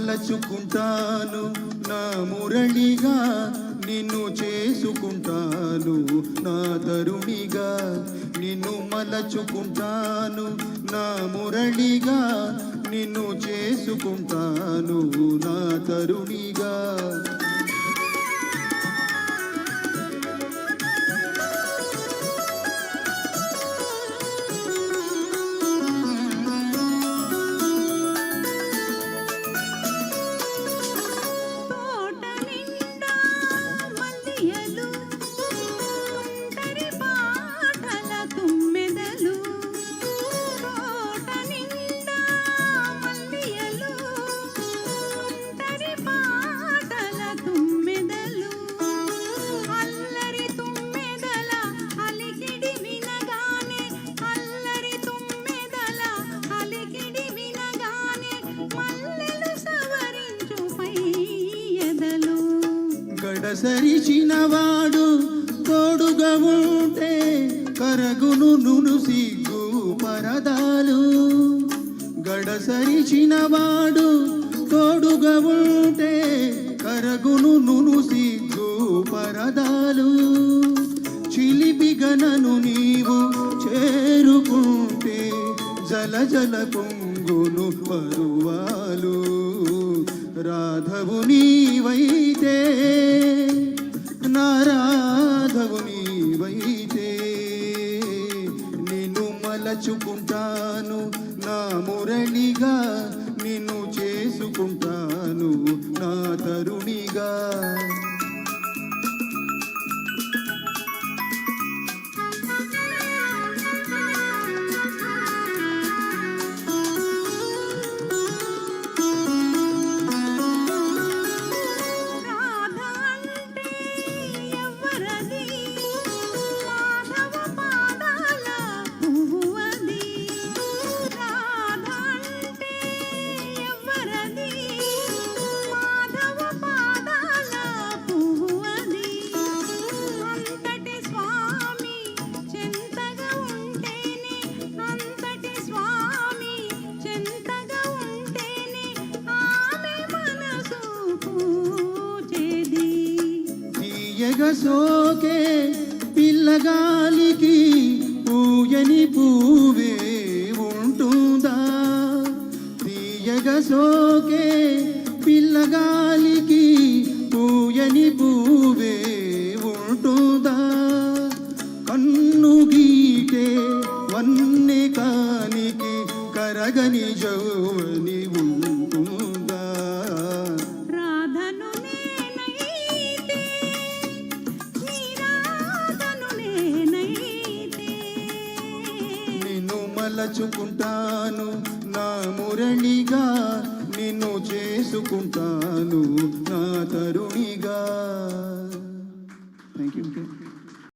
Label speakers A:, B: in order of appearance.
A: మలచుకుంటాను. నా మురళిగా నిన్ను చేసుకుంటాను. నా తరుణిగా నిన్ను మలచుకుంటాను. నా మురళిగా నిన్ను చేసుకుంటాను. నా తరుణిగా గడసరిచినవాడు తోడుగా ఉంటే కరగును నును సిగ్గు పరదాలు. గడసరిచినవాడు తోడుగా ఉంటే కరగును నును సిగ్గు పరదాలు. చిలిపిగనను నీవు చేరుకుంటే జల జల పొంగును పరువాలు. రాధవు నీవైతే తీయగ సోకే పిల్లగాలికి పూయని పూవే ఉంటుందా? తీయగ సోకే పిల్లగాలికి పూయని పూవే
B: తలచుకుంటాను నా
A: మురళిగా నిన్ను చేసుకుంటాను నా తరుణిగా. Thank you